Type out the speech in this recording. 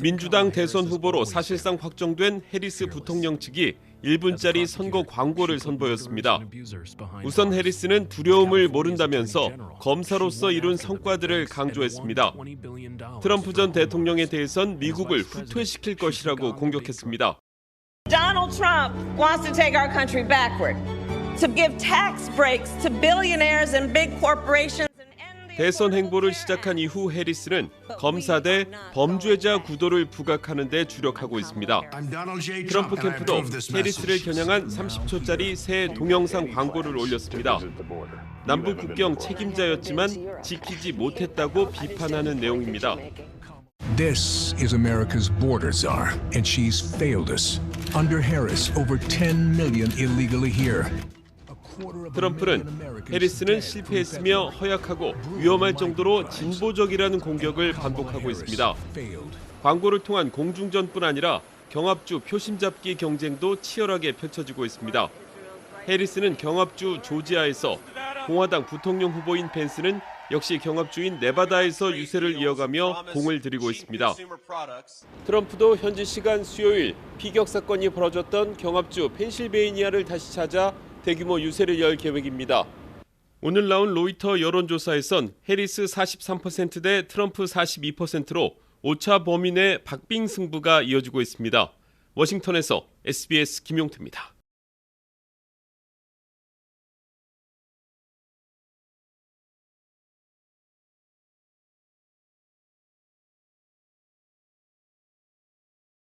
민주당 대선 후보로 사실상 확정된 해리스 부통령 측이 1분짜리 선거 광고를 선보였습니다. 우선 해리스는 두려움을 모른다면서 검사로서 이룬 성과들을 강조했습니다. 트럼프 전 대통령에 대해선 미국을 후퇴시킬 것이라고 공격했습니다. Donald Trump wants to take our country backward, to give tax breaks to billionaires and big corporations. 대선 행보를 시작한. 이후 해리스는 검사 대 범죄자 구도를 부각하는 데 주력하고 있습니다. 트럼프 캠프도 해리스를. 겨냥한 30초짜리 새 동영상 광고를 올렸습니다. 남북 국경 책임자였지만 지키지 못했다고 비판하는 내용입니다. This is America's border czar, and she's failed us. Under Harris, over 10 million illegally here. 트럼프는 해리스는 실패했으며 허약하고 위험할 정도로 진보적이라는 공격을 반복하고 있습니다. 광고를 통한 공중전뿐 아니라 경합주 표심 잡기 경쟁도 치열하게 펼쳐지고 있습니다. 해리스는 경합주 조지아에서 공화당 부통령 후보인 펜스는 역시 경합주인 네바다에서 유세를 이어가며 공을 들이고 있습니다. 트럼프도 현지 시간 수요일 피격 사건이 벌어졌던 경합주 펜실베이니아를 다시 찾아 대규모 유세를 열 계획입니다. 오늘 나온 로이터 여론조사에선 해리스 43%대 트럼프 42%로 오차 범위 내 박빙 승부가 이어지고 있습니다. 워싱턴에서 SBS 김용태입니다.